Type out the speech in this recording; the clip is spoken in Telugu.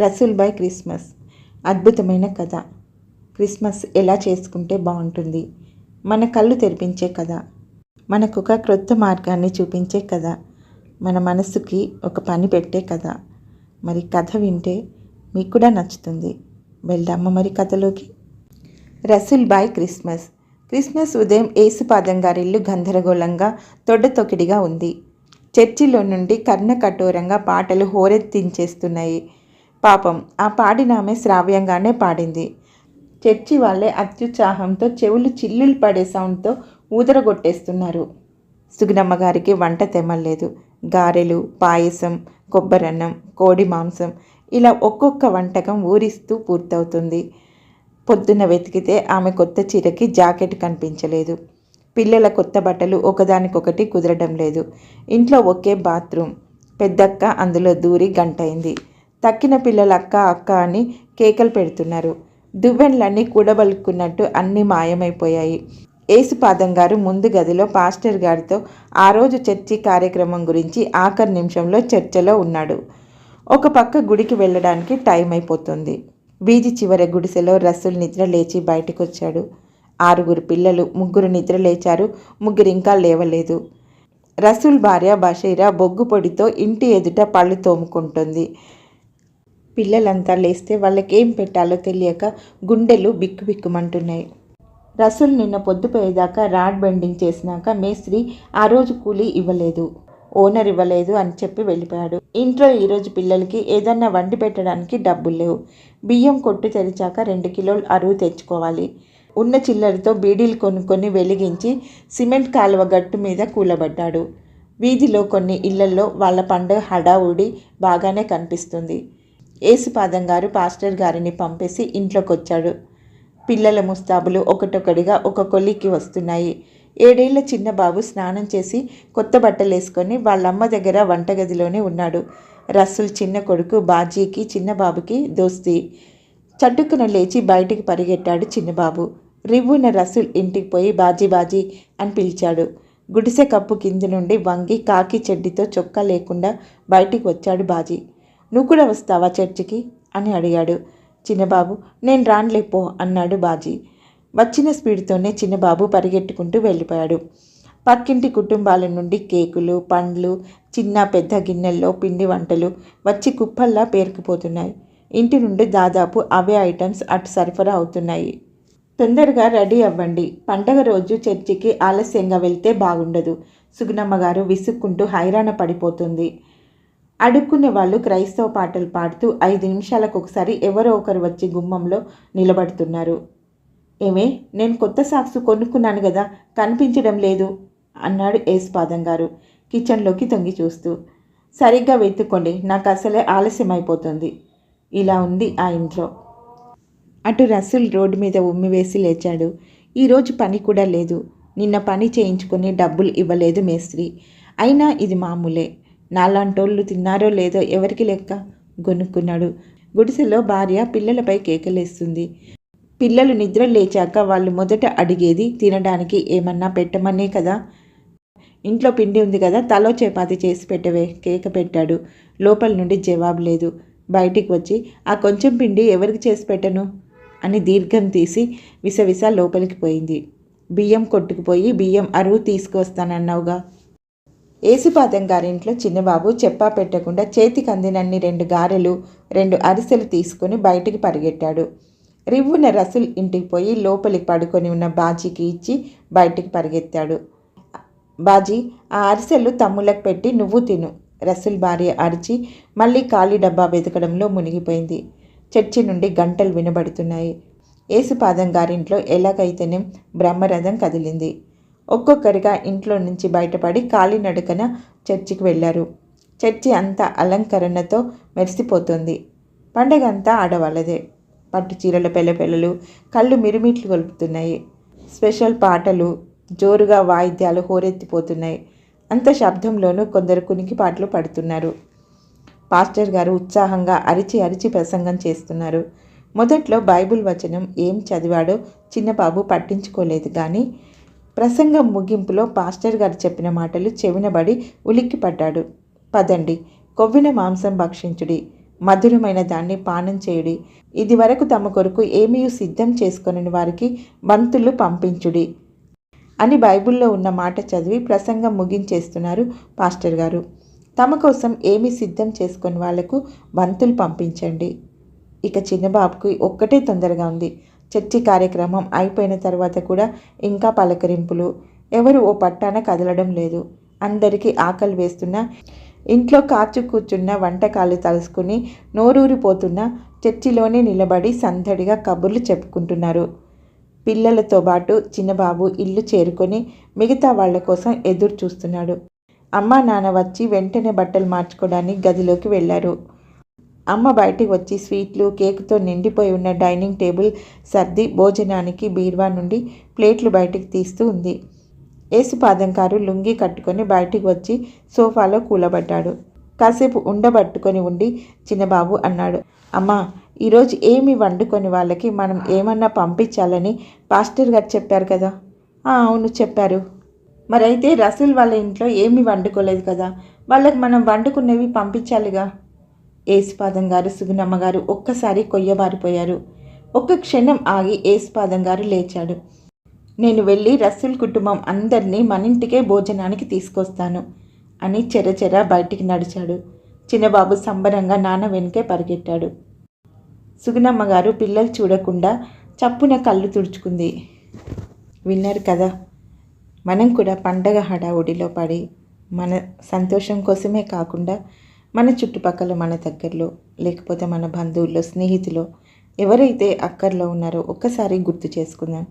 Rasool by Christmas. అద్భుతమైన కథ. క్రిస్మస్ ఎలా చేసుకుంటే బాగుంటుంది? మన కళ్ళు తెరిపించే కథ. మనకు ఒక క్రొత్త మార్గాన్ని చూపించే కథ. మన మనసుకి ఒక పని పెట్టే కథ. మరి కథ వింటే మీకు కూడా నచ్చుతుంది. వెళ్దామా మరి కథలోకి? Rasool bye Christmas. క్రిస్మస్ ఉదయం ఏసుపాదం గారిల్లు గందరగోళంగా తొడ్డతొకిడిగా ఉంది. చర్చిలో నుండి కర్ణ కఠోరంగా పాటలు హోరెత్తించేస్తున్నాయి. పాపం. ఆ పాడిన ఆమె శ్రావ్యంగానే పాడింది. చర్చి వాళ్ళే అత్యుత్సాహంతో చెవులు చిల్లులు పడే సౌండ్తో ఊదరగొట్టేస్తున్నారు. సుగుణమ్మ గారికి వంట తెమ్మలేదు. గారెలు పాయసం కొబ్బరన్నం కోడి మాంసం ఇలా ఒక్కొక్క వంటకం ఊరిస్తూ పూర్తవుతుంది. పొద్దున్న వెతికితే ఆమె కొత్త చీరకి జాకెట్ కనిపించలేదు. పిల్లల కొత్త బట్టలు ఒకదానికొకటి కుదరడం లేదు. ఇంట్లో ఒకే బాత్రూమ్. పెద్దక్క అందులో దూరి గంటైంది తక్కిన పిల్లలు అక్క అక్క అని కేకలు పెడుతున్నారు. దువ్వెన్లన్నీ కూడబలుక్కున్నట్టు అన్నీ మాయమైపోయాయి. ఏసుపాదం గారు ముందు గదిలో పాస్టర్ గారితో ఆ రోజు చర్చి కార్యక్రమం గురించి ఆఖరి నిమిషంలో చర్చలో ఉన్నాడు. ఒక పక్క గుడికి వెళ్ళడానికి టైం అయిపోతుంది. వీధి చివర గుడిసెలో రస్సుల్ నిద్ర లేచి బయటకు వచ్చాడు ఆరుగురు పిల్లలు ముగ్గురు నిద్ర లేచారు ముగ్గురు ఇంకా లేవలేదు. రసూల్ భార్య బషీరా బొగ్గు పొడితో ఇంటి ఎదుట పళ్ళు తోముకుంటుంది. పిల్లలంతా లేస్తే వాళ్ళకేం పెట్టాలో తెలియక గుండెలు బిక్కుబిక్కుమంటున్నాయి రసూల్ నిన్న పొద్దుపోయేదాకా రాడ్ బెండింగ్ చేసినాక మేస్త్రి ఆ రోజు కూలీ ఇవ్వలేదు. ఓనర్ ఇవ్వలేదు అని చెప్పి వెళ్ళిపోయాడు. ఇంట్లో ఈరోజు పిల్లలకి ఏదన్నా వండి పెట్టడానికి డబ్బులు లేవు. బియ్యం కొట్టు తెరిచాక రెండు కిలోలు అరువు తెచ్చుకోవాలి. ఉన్న చిల్లరతో బీడీలు కొనుక్కొని వెలిగించి సిమెంట్ కాలువ గట్టు మీద కూలబడ్డాడు. వీధిలో కొన్ని ఇళ్ళలో వాళ్ళ పండుగ హడావుడి బాగానే కనిపిస్తుంది. ఏసుపాదం గారు పాస్టర్ గారిని పంపేసి ఇంట్లోకి వచ్చాడు పిల్లల ముస్తాబులు ఒకటొకటిగా ఒక కొలిక్కి వస్తున్నాయి. ఏడేళ్ళ చిన్న బాబు స్నానం చేసి కొత్త బట్టలు వేసుకొని వాళ్ళమ్మ దగ్గర వంటగదిలోనే ఉన్నాడు. రస్సుల్ చిన్న కొడుకు బాజీకి చిన్న బాబుకి దోస్తి. చటుక్కున లేచి బయటికి పరిగెట్టాడు చిన్నబాబు. రివ్వున రసూల్ ఇంటికి పోయి బాజీ బాజీ అని పిలిచాడు. గుడిసె కప్పు కింది నుండి వంగి కాకి చెడ్డితో చొక్కా లేకుండా బయటికి వచ్చాడు బాజీ. నువ్వు కూడా వస్తావా చర్చికి? అని అడిగాడు. చిన్నబాబు నేను రాన్లేపో అన్నాడు బాజీ. వచ్చిన స్పీడ్తోనే చిన్నబాబు పరిగెట్టుకుంటూ వెళ్ళిపోయాడు. పక్కింటి కుటుంబాల నుండి కేకులు పండ్లు చిన్న పెద్ద గిన్నెల్లో పిండి వంటలు వచ్చి కుప్పల్లా పేరుకుపోతున్నాయి. ఇంటి నుండి దాదాపు అవే ఐటమ్స్ అటు సరఫరా అవుతున్నాయి. తొందరగా రెడీ అవ్వండి. పండగ రోజు చర్చికి ఆలస్యంగా వెళ్తే బాగుండదు సుగుణమ్మ గారు విసుక్కుంటూ హైరాణ పడిపోతుంది. అడుక్కునే వాళ్ళు క్రైస్తవ పాటలు పాడుతూ ఐదు నిమిషాలకు ఒకసారి ఎవరో ఒకరు వచ్చి గుమ్మంలో నిలబడుతున్నారు. ఏమే నేను కొత్త సాక్స్ కొనుక్కున్నాను కదా కనిపించడం లేదు అన్నాడు ఏసుపాదం గారు కిచెన్లోకి తొంగి చూస్తూ. సరిగ్గా వెతుక్కోండి నాకు అసలే ఆలస్యం అయిపోతుంది ఇలా ఉంది ఆ ఇంట్లో. అటు రసూల్ రోడ్డు మీద ఉమ్మివేసి లేచాడు. ఈరోజు పని కూడా లేదు నిన్న పని చేయించుకుని డబ్బులు ఇవ్వలేదు మేస్త్రి. అయినా ఇది మామూలే. నాలాంటోళ్ళు తిన్నారో లేదో ఎవరికి లెక్క? గొనుక్కున్నాడు. గుడిసెలో భార్య పిల్లలపై కేకలేస్తుంది. పిల్లలు నిద్ర లేచాక వాళ్ళు మొదట అడిగేది తినడానికి ఏమన్నా పెట్టమనే కదా? ఇంట్లో పిండి ఉంది కదా తలో చపాతి చేసి పెట్టవే కేక పెట్టాడు. లోపల నుండి జవాబు లేదు. బయటికి వచ్చి ఆ కొంచెం పిండి ఎవరికి చేసి పెట్టను? అని దీర్ఘం తీసి విసవిస లోపలికి పోయింది. బియ్యం కొట్టుకుపోయి బియ్యం అరువు తీసుకొస్తానన్నావుగా ఏసుపాదం గారింట్లో చిన్నబాబు చెప్పా పెట్టకుండా చేతికి అందినన్ని రెండు గారెలు రెండు అరిసెలు తీసుకుని బయటికి పరిగెట్టాడు. రివ్వున రసుల్ ఇంటికి పోయి లోపలికి పడుకొని ఉన్న బాజీకి ఇచ్చి బయటికి పరిగెత్తాడు. బాజీ ఆ అరిసెలు తమ్ములకు పెట్టి నువ్వు తిను. రసుల్ భార్య అరిచి మళ్ళీ ఖాళీ డబ్బా వెతకడంలో మునిగిపోయింది. చర్చి నుండి గంటలు వినబడుతున్నాయి. ఏసుపాదం గారింట్లో ఎలాగైతేనే బ్రహ్మరథం కదిలింది. ఒక్కొక్కరిగా ఇంట్లో నుంచి బయటపడి కాలినడకన చర్చికి వెళ్ళారు. చర్చి అంతా అలంకరణతో మెరిసిపోతుంది. పండగ అంతా ఆడవాళ్ళదే. పట్టు చీరల పెళ్ళపెళ్ళలు కళ్ళు మిరుమిట్లు కొలుపుతున్నాయి స్పెషల్ పాటలు జోరుగా వాయిద్యాలు హోరెత్తిపోతున్నాయి. అంత శబ్దంలోనూ కొందరు కునికి పాటలు పడుతున్నారు. పాస్టర్ గారు ఉత్సాహంగా అరిచి అరిచి ప్రసంగం చేస్తున్నారు. మొదట్లో బైబిల్ వచనం ఏం చదివాడో చిన్నబాబు పట్టించుకోలేదు కానీ ప్రసంగం ముగింపులో పాస్టర్ గారు చెప్పిన మాటలు చెవినబడి ఉలిక్కిపడ్డాడు. పదండి కొవ్విన మాంసం భక్షించుడి మధురమైన దాన్ని పానం చేయుడి ఇది వరకు తమ కొరకు ఏమీ సిద్ధం చేసుకొనని వారికి బంతులు పంపించుడి అని బైబిల్లో ఉన్న మాట చదివి ప్రసంగం ముగించేస్తున్నారు పాస్టర్ గారు. తమ కోసం ఏమి సిద్ధం చేసుకుని వాళ్ళకు బంతులు పంపించండి. ఇక చిన్నబాబుకి ఒక్కటే తొందరగా ఉంది. చర్చి కార్యక్రమం అయిపోయిన తర్వాత కూడా ఇంకా పలకరింపులు. ఎవరు ఓ పట్టాన కదలడం లేదు. అందరికీ ఆకలి వేస్తున్న ఇంట్లో కాచు కూర్చున్న వంటకాలు తలుసుకుని నోరూరిపోతున్న చర్చిలోనే నిలబడి సందడిగా కబుర్లు చెప్పుకుంటున్నారు. పిల్లలతో పాటు చిన్నబాబు ఇల్లు చేరుకొని మిగతా వాళ్ళ కోసం ఎదురు చూస్తున్నాడు అమ్మా నాన్న వచ్చి వెంటనే బట్టలు మార్చుకోవడానికి గదిలోకి వెళ్ళారు అమ్మ బయటికి వచ్చి స్వీట్లు కేకుతో నిండిపోయి ఉన్న డైనింగ్ టేబుల్ సర్ది భోజనానికి బీర్వా నుండి ప్లేట్లు బయటికి తీస్తూ ఉంది. ఏసుపాదంకారు లుంగి కట్టుకొని బయటికి వచ్చి సోఫాలో కూలబడ్డాడు. కాసేపు ఉండబట్టుకొని ఉండి చిన్నబాబు అన్నాడు అమ్మా ఈరోజు ఏమి వండుకొని వాళ్ళకి మనం ఏమన్నా పంపించాలని పాస్టర్ గారు చెప్పారు కదా. అవును చెప్పారు. మరైతే రసూల్ వాళ్ళ ఇంట్లో ఏమి వండుకోలేదు కదా వాళ్ళకి మనం వండుకునేవి పంపించాలిగా. ఏసుపాదం గారు సుగుణమ్మ గారు ఒక్కసారి కొయ్యబారిపోయారు. ఒక్క క్షణం ఆగి ఏసుపాదం గారు లేచాడు. నేను వెళ్ళి రస్సుల్ కుటుంబం అందరినీ మన ఇంటికే భోజనానికి తీసుకొస్తాను అని చెరచెర బయటికి నడిచాడు. చిన్నబాబు సంబరంగా నాన్న వెనుకే పరిగెట్టాడు. సుగుణమ్మ గారు పిల్లలు చూడకుండా చప్పున కళ్ళు తుడుచుకుంది. విన్నారు కదా మనం కూడా పండగ హడావుడిలో పడి మన సంతోషం కోసమే కాకుండా మన చుట్టుపక్కల మన దగ్గరలో లేకపోతే మన బంధువుల్లో స్నేహితులు ఎవరైతే అక్కర్లో ఉన్నారో ఒక్కసారి గుర్తు చేసుకుందాం.